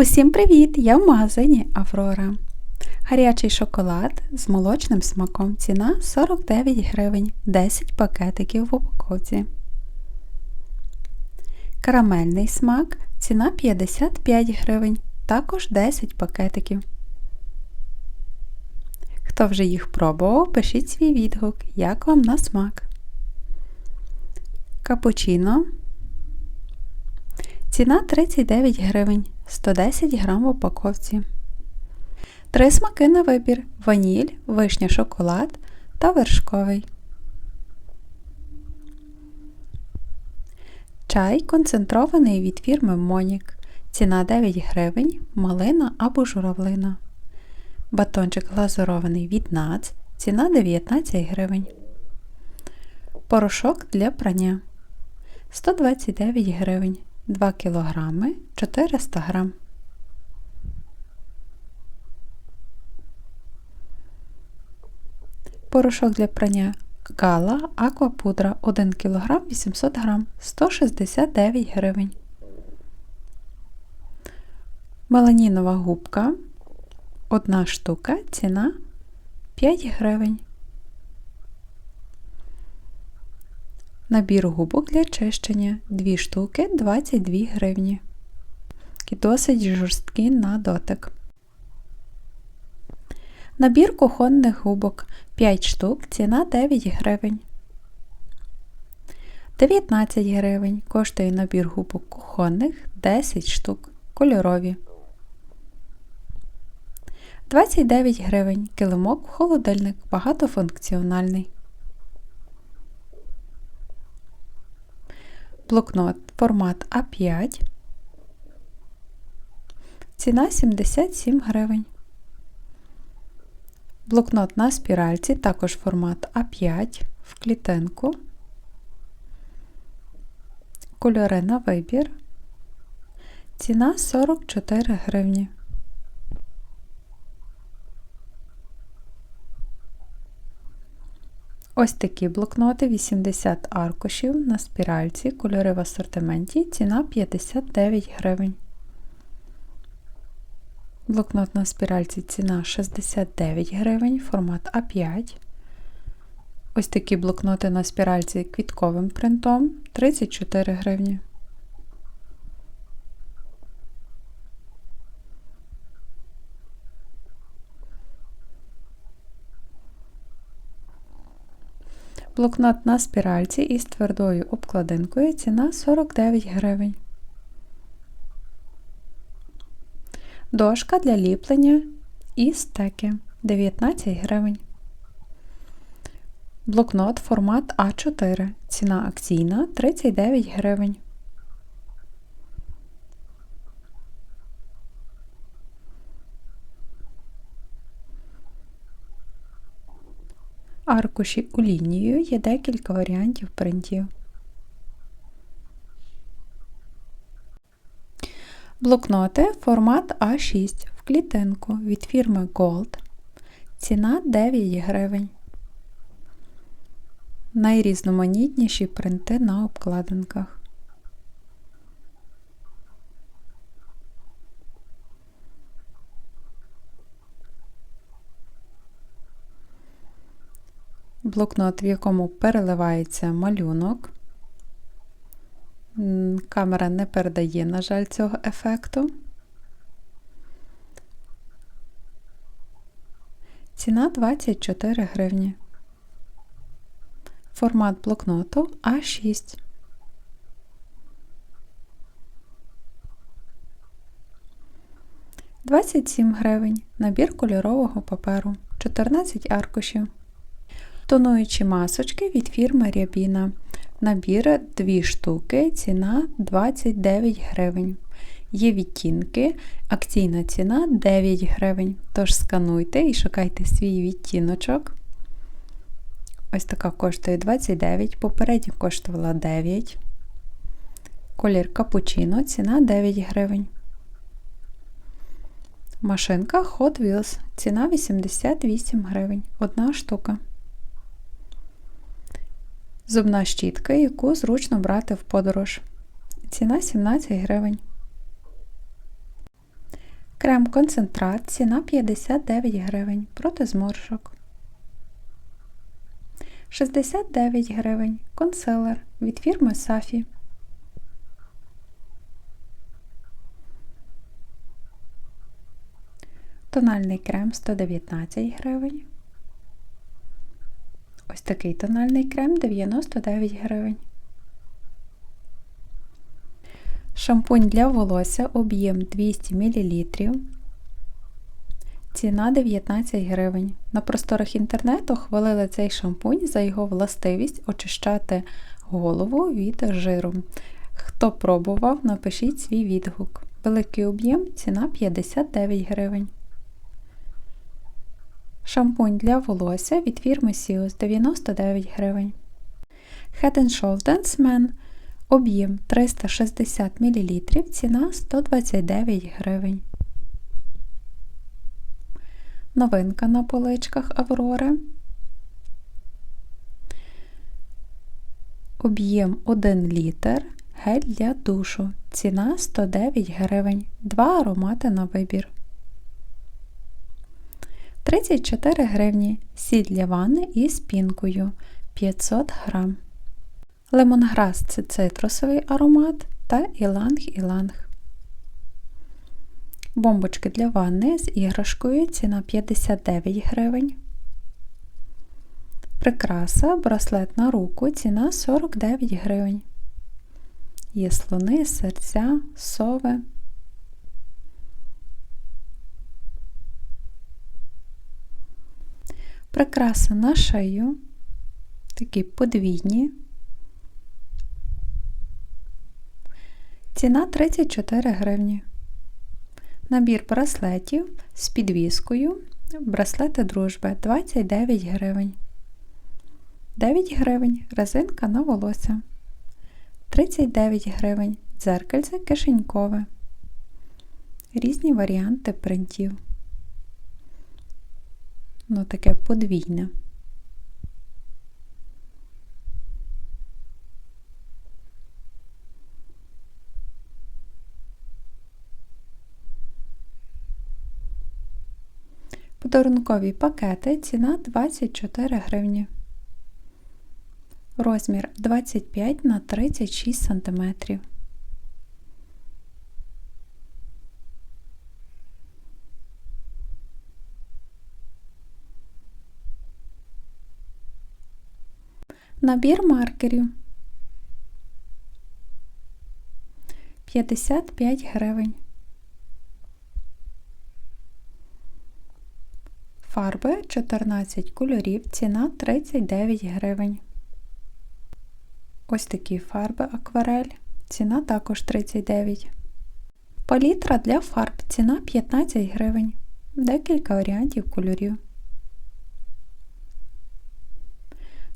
Усім привіт! Я в магазині Аврора. Гарячий шоколад з молочним смаком. Ціна 49 гривень, 10 пакетиків в упаковці. Карамельний смак. Ціна 55 гривень, також 10 пакетиків. Хто вже їх пробував, пишіть свій відгук, як вам на смак. Капучино. Ціна 39 гривень, 110 грам в упаковці. Три смаки на вибір: ваніль, вишня шоколад та вершковий. Чай концентрований від фірми Монік. Ціна 9 гривень, малина або журавлина. Батончик глазурований від НАЦ. Ціна 19 гривень. Порошок для прання 129 гривень. 2 кг 400 г. Порошок для прання Гала Аквапудра 1 кг 800 г 169 гривень. Меланінова губка 1 штука, ціна 5 гривень. Набір губок для чищення 2 штуки 22 гривні. І досить жорсткі на дотик. Набір кухонних губок 5 штук, ціна 9 гривень. 19 гривень коштує набір губок кухонних 10 штук кольорові. 29 гривень килимок холодильник багатофункціональний. Блокнот формат А5. Ціна 77 гривень. Блокнот на спіральці, також формат А5 в клітинку. Кольори на вибір. Ціна 44 гривні. Ось такі блокноти 80 аркушів на спіральці, кольори в асортименті, ціна 59 гривень. Блокнот на спіральці ціна 69 гривень, формат А5. Ось такі блокноти на спіральці квітковим принтом 34 гривні. Блокнот на спіральці із твердою обкладинкою ціна 49 гривень. Дошка для ліплення і стеки 19 гривень. Блокнот формат А4. Ціна акційна 39 гривень. Аркуші у лінію є декілька варіантів принтів. Блокноти формат А6 в клітинку від фірми Gold. Ціна 9 гривень. Найрізноманітніші принти на обкладинках. Блокнот, в якому переливається малюнок. Камера не передає, на жаль, цього ефекту. Ціна 24 гривні. Формат блокноту А6. Двадцять гривень. Набір кольорового паперу. 14 аркушів. Тонуючі масочки від фірми Рябіна. Набір 2 штуки, ціна 29 гривень. Є відтінки, акційна ціна 9 гривень. Тож скануйте і шукайте свій відтіночок. Ось така коштує 29, попередня коштувала 9. Колір капучино, ціна 9 гривень. Машинка Hot Wheels, ціна 88 гривень. Одна штука. Зубна щітка, яку зручно брати в подорож. Ціна 17 гривень. Крем концентрат, ціна 59 гривень проти зморшок. 69 гривень. Консилер від фірми Сафі. Тональний крем 119 гривень. Такий тональний крем 99 гривень. Шампунь для волосся об'єм 200 мл. Ціна 19 гривень. На просторах інтернету хвалили цей шампунь за його властивість очищати голову від жиру. Хто пробував, напишіть свій відгук. Великий об'єм ціна 59 гривень. Шампунь для волосся від фірми Sius 99 гривень. Head Shoulders Men об'єм 360 мл, ціна 129 гривень. Новинка на поличках Аврори. Об'єм 1 літр. Гель для душу. Ціна 109 гривень. Два аромати на вибір. 34 гривні. Сіль для ванни із пінкою 500 грам. Лемонграс це цитрусовий аромат та іланг-іланг. Бомбочки для ванни з іграшкою ціна 59 гривень. Прикраса браслет на руку ціна 49 гривень. Є слони, серця, сови. Прикраси на шию, такі подвійні. Ціна 34 гривні. Набір браслетів з підвіскою. Браслети дружби 29 гривень. 9 гривень резинка на волосся. 39 гривень дзеркальце кишенькове. Різні варіанти принтів. Ну, таке подвійне. Подарункові пакети ціна 24 гривні. Розмір 25 на 36 см. Набір маркерів 55 гривень. Фарби 14 кольорів, ціна 39 гривень. Ось такі фарби акварель, ціна також 39. Палітра для фарб ціна 15 гривень. Декілька варіантів кольорів.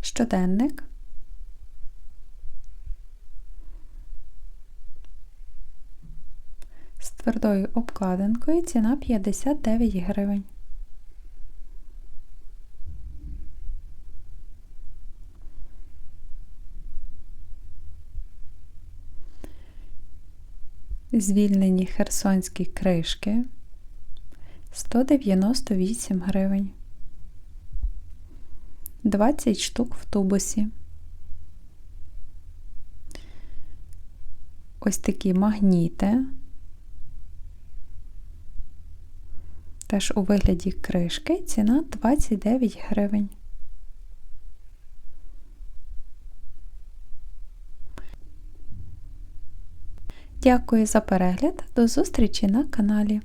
Щоденник. З твердою обкладинкою ціна 59 гривень. Звільнені херсонські кришки 198 гривень. 20 штук в тубусі. Ось такі магніти. Теж у вигляді кришки ціна 29 гривень. Дякую за перегляд, до зустрічі на каналі.